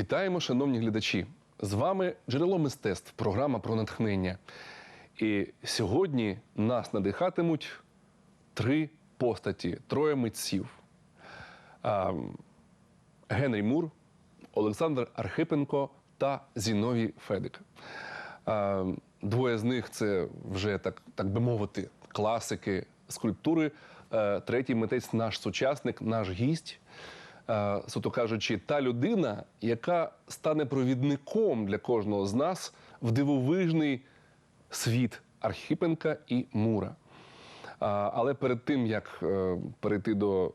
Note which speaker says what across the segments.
Speaker 1: Вітаємо, шановні глядачі! З вами джерело мистецтв, програма про натхнення. І сьогодні нас надихатимуть три постаті, троє митців: А, Генрій Мур, Олександр Архипенко та Зіновій Федик. А, Двоє з них це вже так, так би мовити, класики скульптури. Е, Третій митець наш сучасник, наш гість. Е, Суто кажучи, та людина, яка стане провідником для кожного з нас в дивовижний світ Архипенка і Мура. Але перед тим, як е, перейти до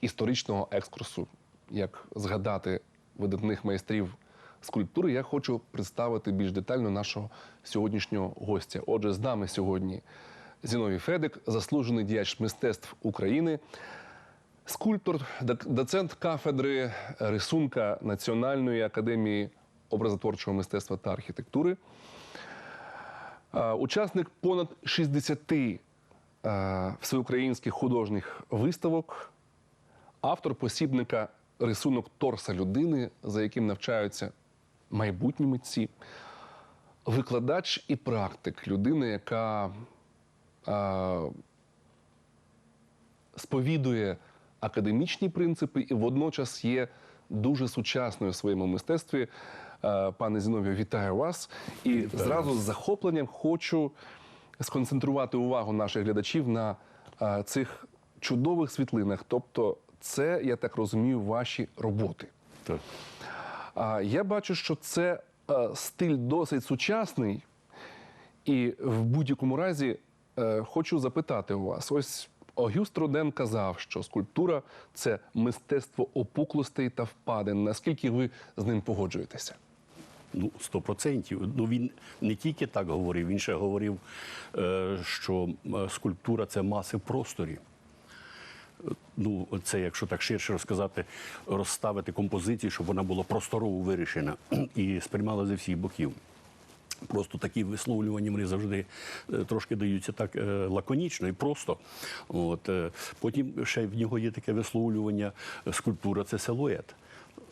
Speaker 1: історичного екскурсу, як згадати видатних майстрів скульптури, я хочу представити більш детально нашого сьогоднішнього гостя. Отже, з нами сьогодні Зіновій Федик, заслужений діяч мистецтв України, скульптор, доцент кафедри рисунка Національної академії образотворчого мистецтва та архітектури. Учасник понад 60 е, всеукраїнських художніх виставок, автор посібника рисунок торса людини, за яким навчаються майбутні митці, викладач і практик, людина, яка сповідує академічні принципи і водночас є дуже сучасною в своєму мистецтві. Е, Пане Зіновію, вітаю вас. І зразу з захопленням хочу сконцентрувати увагу наших глядачів на е, цих чудових світлинах. Тобто, це, я так розумію, ваші роботи.
Speaker 2: Так.
Speaker 1: Я бачу, що це е, стиль досить сучасний, і в будь-якому разі хочу запитати у вас: ось Огюст Роден казав, що скульптура це мистецтво опуклостей та впадин. Наскільки ви з ним погоджуєтеся?
Speaker 2: Ну, сто процентів. Ну він не тільки так говорив, він ще говорив, е, що скульптура це маси в просторі. Ну, це, якщо так ширше розказати, розставити композицію, щоб вона була просторово вирішена і сприймала зі всіх боків. Просто такі висловлювання мені завжди е, трошки даються так е, лаконічно і просто. От, е, потім ще в нього є таке висловлювання: скульптура це силует.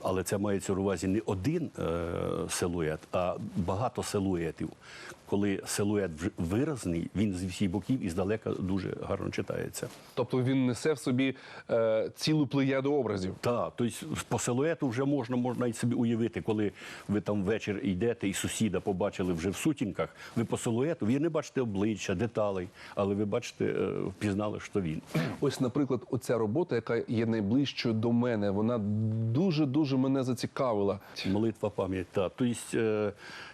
Speaker 2: Але це мається на увазі не один е, силует, а багато силуетів. Коли силует виразний, він з всіх боків і здалека дуже гарно читається.
Speaker 1: Тобто він несе в собі е, цілу плеяду образів.
Speaker 2: Так, тобто по силуету вже можна, можна і собі уявити, коли ви там ввечір йдете і сусіда побачили вже в сутінках, ви по силуету, ви не бачите обличчя, деталей, але ви бачите, е, впізнали, що він.
Speaker 1: Ось, наприклад, оця робота, яка є найближчою до мене, вона дуже дуже мене зацікавила.
Speaker 2: Молитва пам'ять. Так. Тобто, е,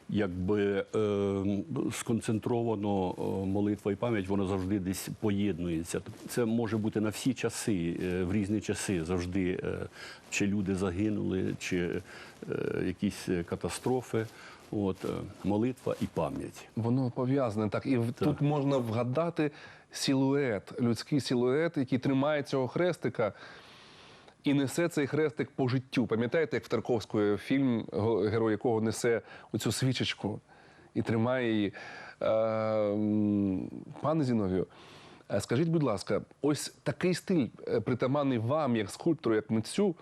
Speaker 2: якби е, сконцентровано е, молитва і пам'ять, воно завжди десь поєднується. Це може бути на всі часи, в різні часи. Завжди чи люди загинули, чи якісь катастрофи. От, молитва і пам'ять.
Speaker 1: Воно пов'язане так. І в- тут можна вгадати силует, людський силует, який тримає цього хрестика і несе цей хрестик по життю. Пам'ятаєте, як в Тарковської фільм, герой якого несе оцю свічечку і тримає її. Е, Пане Зіновію, е, скажіть, будь ласка, ось такий стиль, е, притаманний вам, як скульптору, як митцю,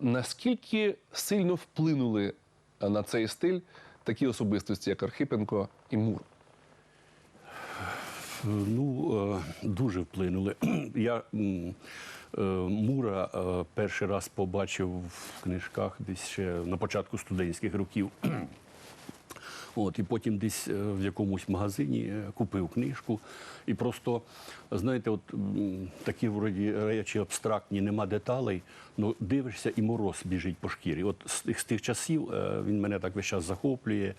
Speaker 1: наскільки сильно вплинули на цей стиль такі особистості, як Архипенко і Мур?
Speaker 2: Ну, дуже вплинули. Я Мура е, перший раз побачив в книжках десь ще на початку студентських років. От, і потім десь е, в якомусь магазині е, купив книжку. І просто, знаєте, от такі вроді речі абстрактні, нема деталей, ну дивишся і мороз біжить по шкірі. От з тих, часів е, він мене так весь час захоплює.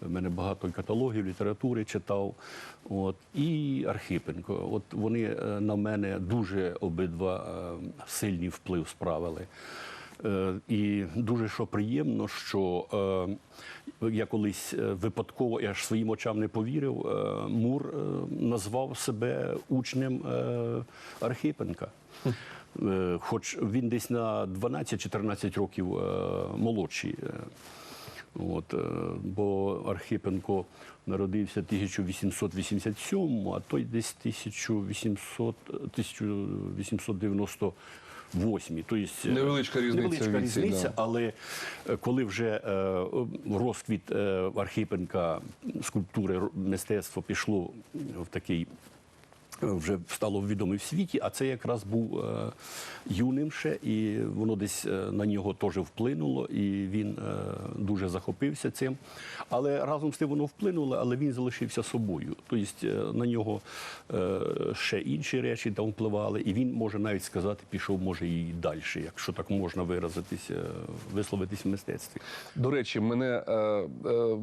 Speaker 2: В мене багато каталогів, літератури читав. От, і Архипенко. От вони на мене дуже обидва сильний вплив справили. Е, І дуже що приємно, що е, я колись е, випадково, я ж своїм очам не повірив, Мур назвав себе учнем Архипенка. Хоч він десь на 12-14 років молодший. От, бо Архипенко народився 1887, а той десь 1800, 1890 восьмій. Тобто,
Speaker 1: Невеличка різниця
Speaker 2: невеличка
Speaker 1: віці,
Speaker 2: різниця,
Speaker 1: да.
Speaker 2: але е, коли вже е, розквіт Архипенка скульптури мистецтво пішло в такий. Е, Вже стало відоме в світі, а це якраз був е, юним ще, і воно десь е, на нього теж вплинуло, і він е, дуже захопився цим. Але разом з тим воно вплинуло, але він залишився собою. Тобто е, на нього е, ще інші речі там впливали, і він може навіть сказати, пішов може і далі, якщо так можна виразитися, висловитись в мистецтві.
Speaker 1: До речі, мене е, е,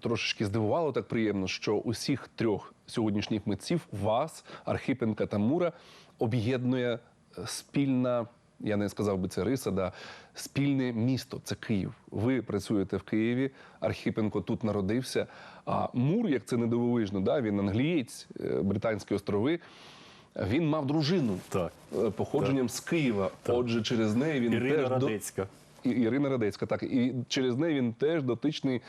Speaker 1: трошечки здивувало так приємно, що усіх трьох сьогоднішніх митців вас, Архипенка та Мура, об'єднує е, спільна. Я не сказав би це риса, да, спільне місто це Київ. Ви працюєте в Києві. Архипенко тут народився. А Мур, як це не дивовижно, да, він англієць, е, Британські острови. Він мав дружину
Speaker 2: Так.
Speaker 1: е, походженням з Києва. Отже, через неї він
Speaker 2: Ірина
Speaker 1: теж
Speaker 2: Радецька.
Speaker 1: Ірина Радецька, так і через неї він теж дотичний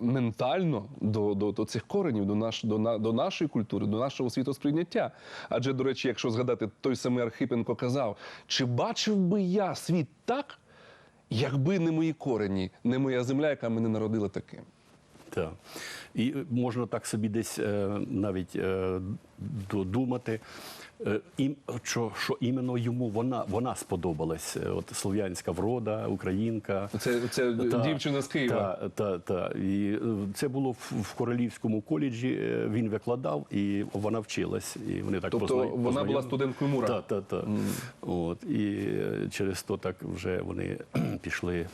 Speaker 1: ментально до, до, до цих коренів, до, наш, до, до нашої культури, до нашого світосприйняття. Адже, до речі, якщо згадати, той самий Архипенко казав: чи бачив би я світ так, якби не мої корені, не моя земля, яка мене народила таким.
Speaker 2: Так. І е, можна так собі десь е, навіть е, додумати, е, ім, що, що іменно йому вона, вона сподобалась. Е, От слов'янська врода, українка.
Speaker 1: Це, це
Speaker 2: Та,
Speaker 1: дівчина з Києва.
Speaker 2: Та, та, та. І е, це було в, в Королівському коледжі. Він викладав, і вона вчилась. І вони так
Speaker 1: Тобто
Speaker 2: познай-
Speaker 1: вона була студенткою Мура?
Speaker 2: Так, так, так. От, і через то так вже вони пішли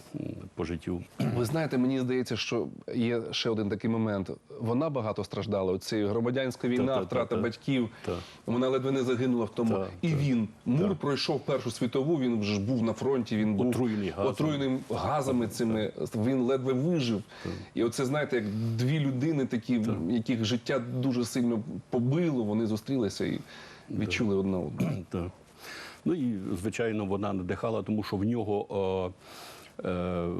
Speaker 2: по життю.
Speaker 1: Ви знаєте, мені здається, що є ще один такий момент. Вона багато страждала. Оці громадянська війна,
Speaker 2: Та-та-та-та.
Speaker 1: втрата батьків.
Speaker 2: Та.
Speaker 1: Вона ледве не загинула в тому.
Speaker 2: Та,
Speaker 1: і
Speaker 2: та.
Speaker 1: він Мур пройшов Першу світову. Він вже ж був на фронті. Він був
Speaker 2: Отруєний газами.
Speaker 1: отруєним газами цими. Він ледве вижив. І оце знаєте, як дві людини, такі яких життя дуже сильно побило. Вони зустрілися і відчули одна одну.
Speaker 2: Так. Ну і звичайно, вона надихала, тому що в нього е,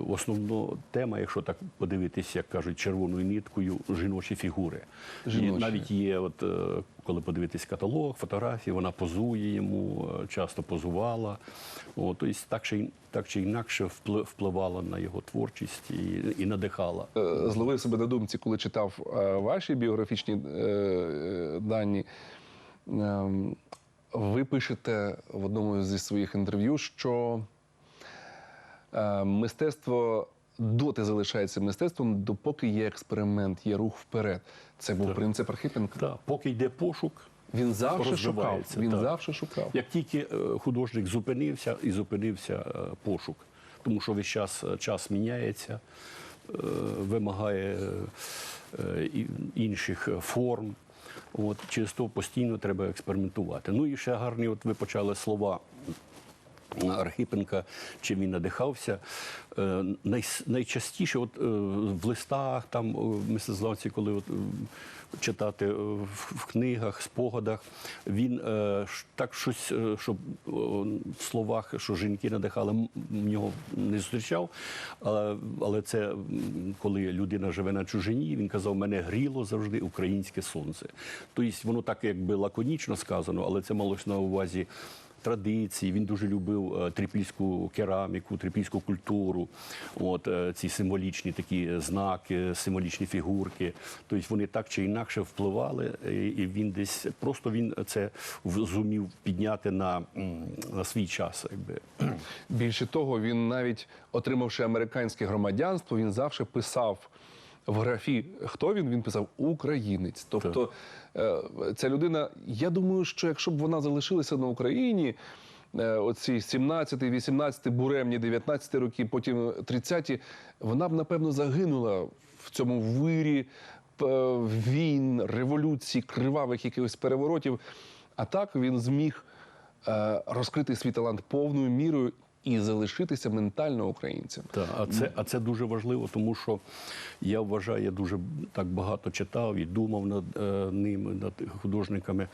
Speaker 2: основна тема, якщо так подивитися, як кажуть, червоною ниткою жіночі фігури.
Speaker 1: Жіночі.
Speaker 2: І навіть є, от е, коли подивитись каталог, фотографії, вона позує йому, е, часто позувала. О, тобто так чи, так чи інакше впли- впливала на його творчість і, і надихала.
Speaker 1: Е, зловив себе на думці, коли читав е, ваші біографічні е, е, дані. Ем, Ви пишете в одному зі своїх інтерв'ю, що е, мистецтво доти залишається мистецтвом, допоки є експеримент, є рух вперед. Це був принцип Архипенка.
Speaker 2: Так, поки йде пошук,
Speaker 1: Він завжди шукав. Він
Speaker 2: так.
Speaker 1: завжди шукав.
Speaker 2: Як тільки е, художник зупинився і зупинився е, пошук, тому що весь час е, час міняється, е, вимагає е, інших е, форм. От через то постійно треба експериментувати. Ну і ще гарні, от ви почали слова. Архипенка, чим він надихався. Е, най- найчастіше, от, е, в листах, там е, мистецтвознавці, коли от, читати в, книгах, спогадах, він так щось, щоб в словах, що жінки надихали, в нього не зустрічав. Але, але це коли людина живе на чужині, він казав, мене гріло завжди українське сонце. Тобто воно так якби лаконічно сказано, але це малось на увазі традиції. Він дуже любив е, трипільську кераміку, трипільську культуру. От е, ці символічні такі знаки, символічні фігурки. Тобто вони так чи інакше впливали, і, він десь просто він це зумів підняти на, на свій час, якби.
Speaker 1: Більше того, він навіть отримавши американське громадянство, він завжди писав в графі, хто він, він писав українець. Тобто е, ця людина, я думаю, що якщо б вона залишилася на Україні. е, Оці 17, 18, буремні, 19 роки, потім 30-ті, вона б напевно загинула в цьому вирі війн, революцій, кривавих якихось переворотів. А так він зміг е, розкрити свій талант повною мірою і залишитися ментально українцем.
Speaker 2: Так, а це, а це дуже важливо, тому що я вважаю, я дуже так багато читав і думав над е, ними, над художниками.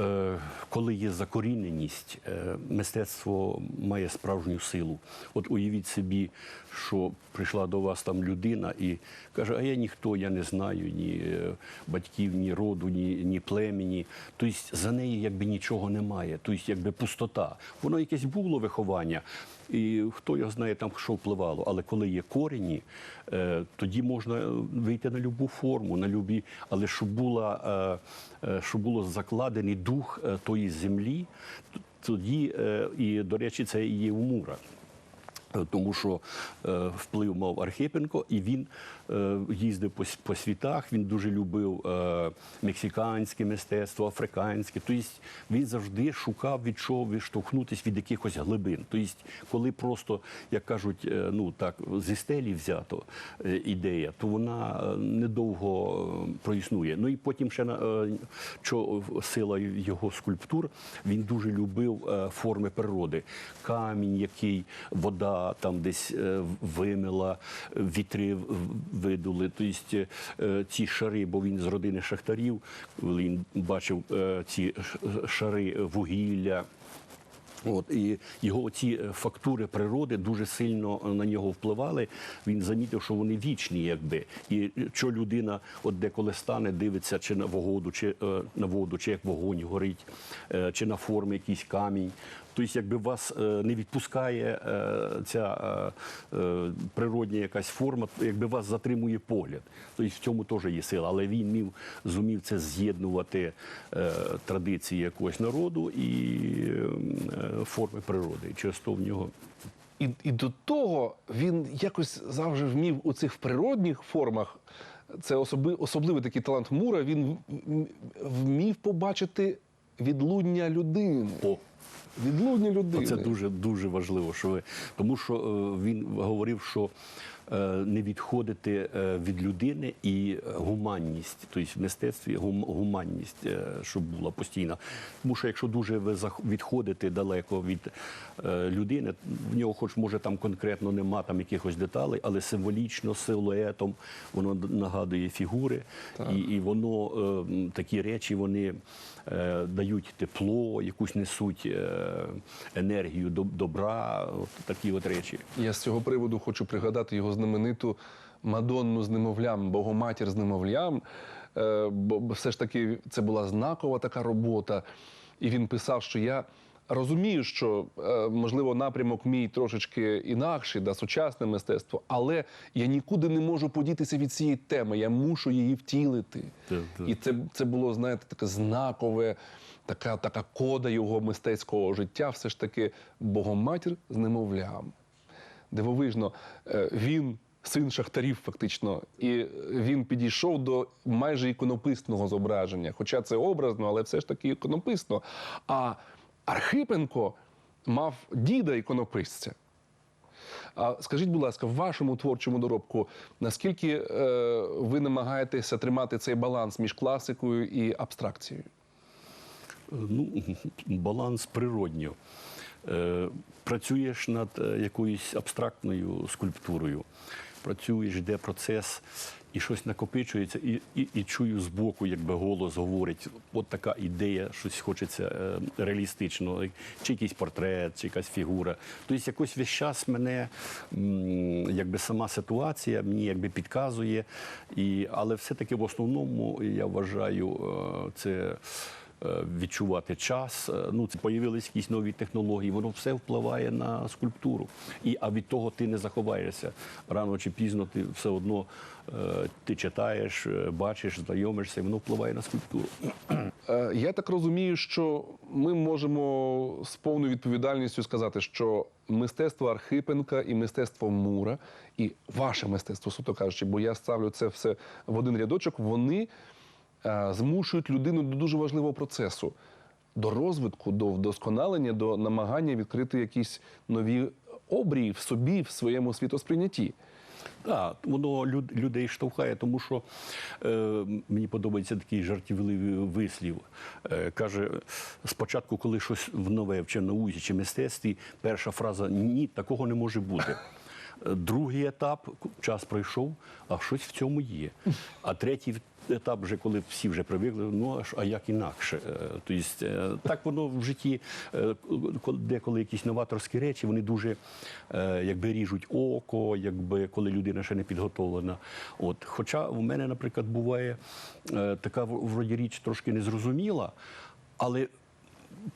Speaker 2: Е, Коли є закоріненість, е, мистецтво має справжню силу. От уявіть собі, що прийшла до вас там людина і каже: А я ніхто, я не знаю ні е, батьків, ні роду, ні, ні племені. Тобто за нею якби нічого немає. Тобто, якби пустота. Воно якесь було виховання. І хто його знає, там що впливало. Але коли є корені, е, тоді можна вийти на любу форму, на любі, але щоб була е, е, щоб було закладений дух тої землі, тоді і до речі, це і є у Тому що е, вплив мав Архипенко, і він їздив по, по світах. Він дуже любив е, мексиканське мистецтво, африканське. Тобто він завжди шукав від чого відштовхнутися від якихось глибин. Тобто, коли просто, як кажуть, е, ну так зі стелі взято е, ідея, то вона е, недовго е, проіснує. Ну і потім ще на е, що сила його скульптур. Він дуже любив е, форми природи. Камінь, який вода там десь е, вимила, вітри видули. Тобто е, ці шари, бо він з родини шахтарів, він бачив е, ці шари вугілля. От і його ці фактури природи дуже сильно на нього впливали. Він замітив, що вони вічні, якби. І що людина, от деколи стане, дивиться чи на воду, чи е, на воду, чи як вогонь горить, е, чи на форми якийсь камінь. Тобто, якби вас е, не відпускає е, ця е, природня якась форма, якби вас затримує погляд. Тобто в цьому теж є сила. Але він мів зумів це з'єднувати традиції якогось народу і форми природи. Через то в нього
Speaker 1: І, і до того він якось завжди вмів у цих природних формах. Це особи, особливий такий талант Мура. Він вмів побачити відлуння людини.
Speaker 2: О.
Speaker 1: Відлуння людини.
Speaker 2: Це дуже дуже важливо, що ви тому, що е, він говорив, що не відходити е, від людини і гуманність, тобто в мистецтві гум, гуманність, е, щоб була постійна. Тому що якщо дуже ви відходите далеко від е, людини, в нього, хоч може там конкретно нема там якихось деталей, але символічно, силуетом воно нагадує фігури, і, і воно е, такі речі вони е, дають тепло, якусь несуть е, енергію до- добра, от такі от речі.
Speaker 1: Я з цього приводу хочу пригадати його знамениту Мадонну з немовлям, Богоматір з немовлям. Е, Бо все ж таки це була знакова така робота. І він писав, що я розумію, що е, можливо напрямок мій трошечки інакший, да, сучасне мистецтво, але я нікуди не можу подітися від цієї теми. Я мушу її втілити.
Speaker 2: Так, так.
Speaker 1: І це, це було, знаєте, таке знакове, така, така кода його мистецького життя. Все ж таки Богоматір з немовлям. Дивовижно, е, він син шахтарів, фактично, і він підійшов до майже іконописного зображення. Хоча це образно, але все ж таки іконописно. А Архипенко мав діда іконописця. А скажіть, будь ласка, в вашому творчому доробку, наскільки е, ви намагаєтеся тримати цей баланс між класикою і абстракцією?
Speaker 2: Ну, баланс природньо. Е, Працюєш над е, якоюсь абстрактною скульптурою, працюєш, йде процес, і щось накопичується, і, і, і чую збоку, якби голос говорить, от така ідея, щось хочеться е, реалістично, чи якийсь портрет, чи якась фігура. Тобто якось весь час мене якби сама ситуація мені якби підказує. І, але все-таки в основному я вважаю це відчувати час. Е, Ну, це появились якісь нові технології, воно все впливає на скульптуру. І, а від того ти не заховаєшся. Рано чи пізно ти все одно е, ти читаєш, е, бачиш, знайомишся, і воно впливає на скульптуру.
Speaker 1: Е, Я так розумію, що ми можемо з повною відповідальністю сказати, що мистецтво Архипенка і мистецтво Мура, і ваше мистецтво, суто кажучи, бо я ставлю це все в один рядочок, вони е, змушують людину до дуже важливого процесу. До розвитку, до вдосконалення, до намагання відкрити якісь нові обрії в собі, в своєму світосприйнятті.
Speaker 2: Так, воно люд- людей штовхає, тому що е, мені подобається такий жартівливий вислів. Е, каже, спочатку, коли щось в нове чи в науці чи мистецтві, перша фраза ні, такого не може бути. Е, Другий етап час пройшов, а щось в цьому є. А третій етап, вже коли всі вже привикли, ну а як інакше? Е, Тобто е, так воно в житті, е, деколи якісь новаторські речі, вони дуже якби ріжуть око, якби коли людина ще не підготовлена. От, хоча в мене, наприклад, буває така вроді річ трошки незрозуміла, але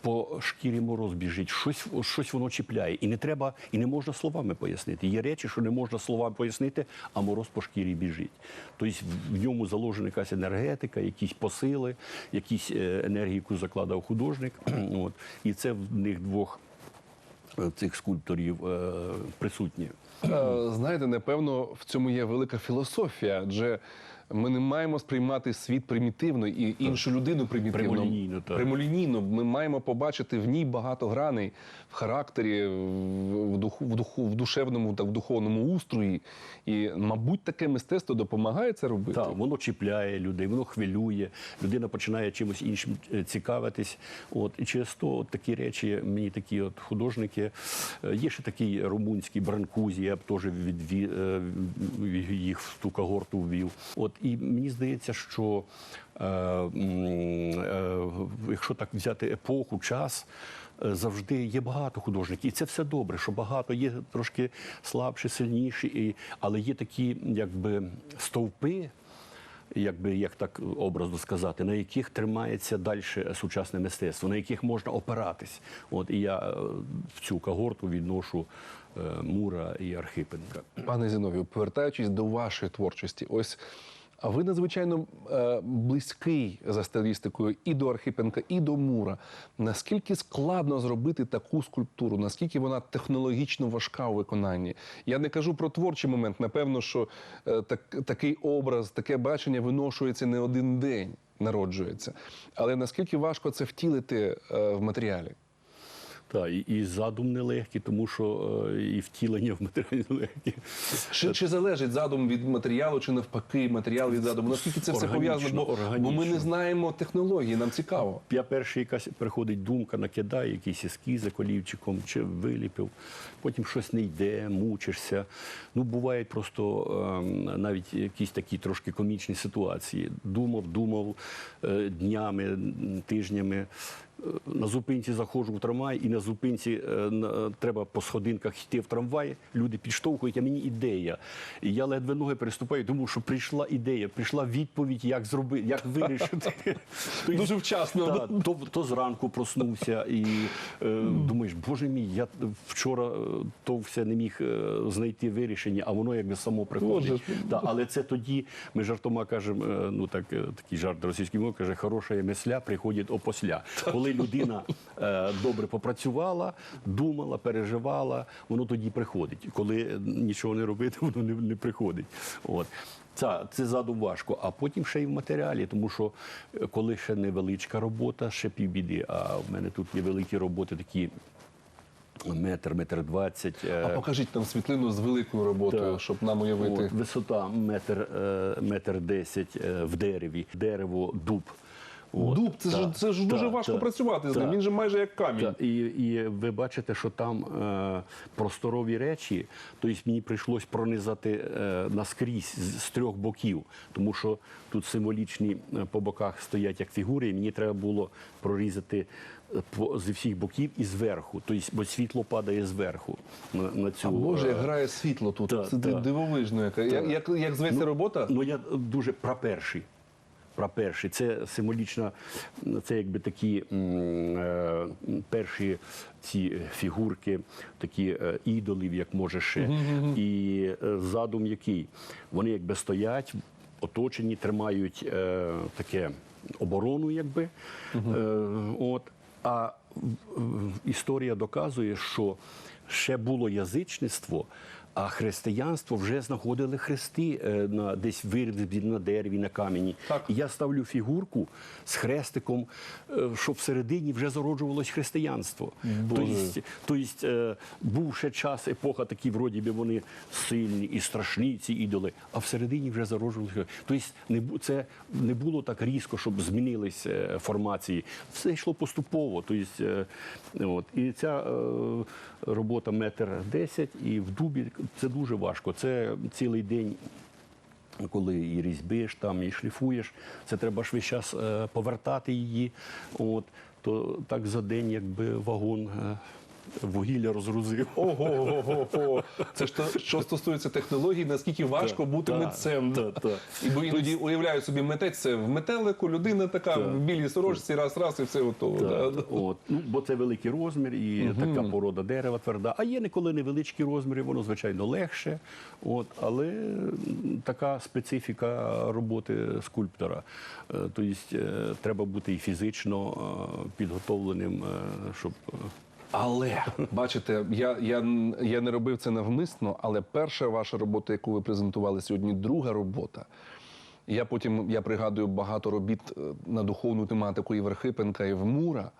Speaker 2: по шкірі мороз біжить, щось, щось воно чіпляє. І не треба, і не можна словами пояснити. Є речі, що не можна словами пояснити, а мороз по шкірі біжить. Тобто в- ньому заложена якась енергетика, якісь посили, якісь е, енергії, яку закладав художник. От. І це в них двох е, цих скульпторів е, присутні.
Speaker 1: Знаєте, напевно, в цьому є велика філософія, адже ми не маємо сприймати світ примітивно і іншу людину примітивно.
Speaker 2: Прямолінійно, так.
Speaker 1: Прямолінійно. Ми маємо побачити в ній багато граней в характері, в, духу, в, духу, в душевному та в духовному устрої. І, мабуть, таке мистецтво допомагає це робити.
Speaker 2: Так, воно чіпляє людей, воно хвилює. Людина починає чимось іншим е, цікавитись. От і через то от такі речі, мені такі от художники. е, Є ще такий румунський Бранкузі, я б теж відві, е, їх в ту когорту ввів. От і мені здається, що е, е, якщо так взяти епоху, час. е, Завжди є багато художників, і це все добре, що багато є трошки слабші, сильніші, і, але є такі, якби стовпи, якби як так образно сказати, на яких тримається далі сучасне мистецтво, на яких можна опиратись. От і я е, в цю когорту відношу е, Мура і Архипенка.
Speaker 1: Пане Зіновію, повертаючись до вашої творчості, ось а ви надзвичайно е, близький за стилістикою і до Архипенка, і до Мура. Наскільки складно зробити таку скульптуру? Наскільки вона технологічно важка у виконанні? Я не кажу про творчий момент. Напевно, що е, так, такий образ, таке бачення виношується не один день, народжується. Але наскільки важко це втілити е, в матеріалі?
Speaker 2: Так, і, і задум нелегкий, тому що е, і втілення в матеріалі нелегкі.
Speaker 1: Чи, чи залежить задум від матеріалу, чи навпаки, матеріал від задуму? Наскільки це все пов'язано? Бо, бо ми не знаємо технології, нам цікаво.
Speaker 2: Я перший якась приходить думка, накидає якісь ескізи колівчиком чи виліпив, потім щось не йде, мучишся. Ну, бувають просто ем, навіть якісь такі трошки комічні ситуації. Думав, думав е, днями, тижнями. Е, На зупинці заходжу в трамвай, і на зупинці е, на- треба по сходинках йти в трамвай. Люди підштовхують, а мені ідея. І я ледве ноги переступаю, тому що прийшла ідея, прийшла відповідь, як зробити, як вирішити. Тобто,
Speaker 1: Дуже вчасно.
Speaker 2: то, то зранку проснувся і е, думаєш, боже мій, я вчора то все не міг знайти вирішення, а воно якби само приходить. Але це тоді ми жартома кажемо, ну так такий жарт російський мов каже, хороша мисля приходить опосля. Коли людина е, добре попрацювала, думала, переживала, воно тоді приходить. Коли нічого не робити, воно не, не приходить. От. Це, це задум важко, а потім ще й в матеріалі, тому що е, коли ще невеличка робота, ще півбіди. А в мене тут є великі роботи, такі метр, метр двадцять. е,
Speaker 1: А покажіть нам світлину з великою роботою,
Speaker 2: Так.
Speaker 1: щоб нам уявити.
Speaker 2: От, висота метр, метр десять в дереві, дерево, дуб. От,
Speaker 1: Дуб, це ж це ж дуже
Speaker 2: та,
Speaker 1: важко
Speaker 2: та,
Speaker 1: працювати з ним. Він же майже як камінь.
Speaker 2: Та, і, і ви бачите, що там е, просторові речі, тобто мені прийшлось пронизати е, наскрізь з, з трьох боків, тому що тут символічні е, по боках стоять як фігури, і мені треба було прорізати е, по, зі всіх боків і зверху. Тобто, бо світло падає зверху на, на цю.
Speaker 1: А Боже,
Speaker 2: е,
Speaker 1: як грає світло тут.
Speaker 2: та,
Speaker 1: це
Speaker 2: та.
Speaker 1: дивовижно. Яка. Як, як, як зветься робота?
Speaker 2: Ну я дуже праперший. Праперший. Це символічно, це якби такі е, перші ці фігурки, такі е, ідолів, як може ще. І е, задум який? Вони якби стоять, оточені, тримають е, таке оборону, якби. Е, от. А історія доказує, що ще було язичництво, а християнство вже знаходили хрести е, на десь вирізбі на дереві, на камені.
Speaker 1: Так.
Speaker 2: І я ставлю фігурку з хрестиком, е, щоб всередині вже зароджувалось християнство. Тобто, тобто був ще час, епоха, такі вроді би вони сильні і страшні, ці ідоли, а всередині вже зароджувалося. Тобто не це не було так різко, щоб змінились формації. Все йшло поступово. Тобто, от. І ця робота. робота метр десять, і в дубі це дуже важко. Це цілий день. Коли і різьбиш там, і шліфуєш, це треба весь час е, повертати її. От, то так за день, якби вагон е, вугілля розгрузив.
Speaker 1: Ого, ого, ого. Це ж то, що стосується технологій, наскільки важко бути
Speaker 2: так,
Speaker 1: митцем.
Speaker 2: так, так.
Speaker 1: І бо іноді уявляю собі митець це в метелику, людина така
Speaker 2: Так.
Speaker 1: в білій сорочці, раз, раз і все готово.
Speaker 2: Так,
Speaker 1: да.
Speaker 2: от. ну, бо це великий розмір і така порода дерева тверда. А є ніколи невеличкі розміри, воно звичайно легше. От, але така специфіка роботи скульптора. Тобто треба бути і фізично е, підготовленим, щоб.
Speaker 1: Але бачите, я, я, я не робив це навмисно, але перша ваша робота, яку ви презентували сьогодні, друга робота. Я потім я пригадую багато робіт е, на духовну тематику і в Архипенка, і в Мура.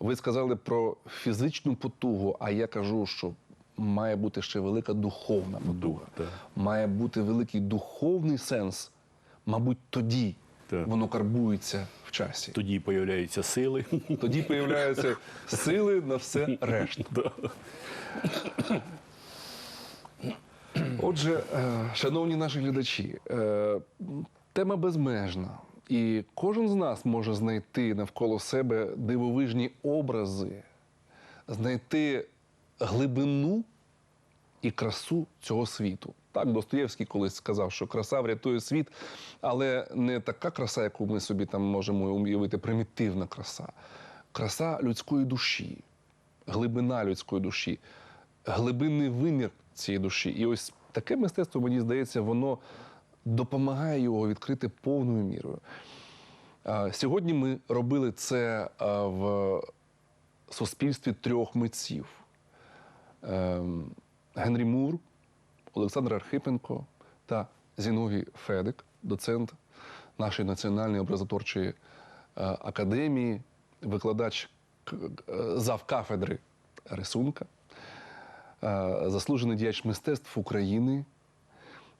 Speaker 1: Ви сказали про фізичну потугу, а я кажу, що має бути ще велика духовна потуга.
Speaker 2: так.
Speaker 1: Має бути великий духовний сенс. Мабуть, тоді
Speaker 2: Так.
Speaker 1: воно карбується часі.
Speaker 2: Тоді появляються сили.
Speaker 1: Тоді появляються сили на все решту. Отже, е, шановні наші глядачі, е, тема безмежна. І кожен з нас може знайти навколо себе дивовижні образи, знайти глибину і красу цього світу. Так, Достоєвський колись сказав, що краса врятує світ, але не така краса, яку ми собі там можемо уявити, примітивна краса. Краса людської душі, глибина людської душі, глибинний вимір цієї душі. І ось таке мистецтво, мені здається, воно допомагає його відкрити повною мірою. Сьогодні ми робили це в суспільстві трьох митців. Генрі Мур, Олександр Архипенко та Зіновій Федик, доцент нашої національної образотворчої е, академії, викладач е, завкафедри рисунка, е, заслужений діяч мистецтв України,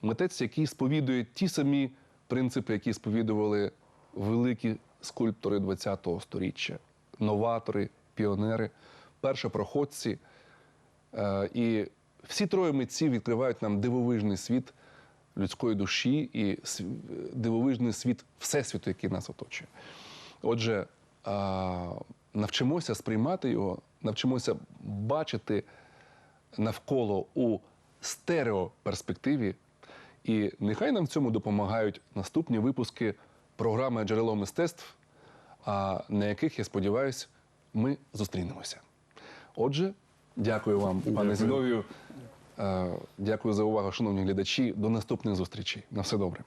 Speaker 1: митець, який сповідує ті самі принципи, які сповідували великі скульптори ХХ століття, новатори, піонери, першопроходці. І всі троє митців відкривають нам дивовижний світ людської душі і дивовижний світ Всесвіту, який нас оточує. Отже, навчимося сприймати його, навчимося бачити навколо у стереоперспективі. І нехай нам в цьому допомагають наступні випуски програми Джерело мистецтв, на яких, я сподіваюся, ми зустрінемося. Отже, дякую вам, пане. Зіновію. Е, Дякую за увагу, шановні глядачі. До наступних зустрічей. На все добре.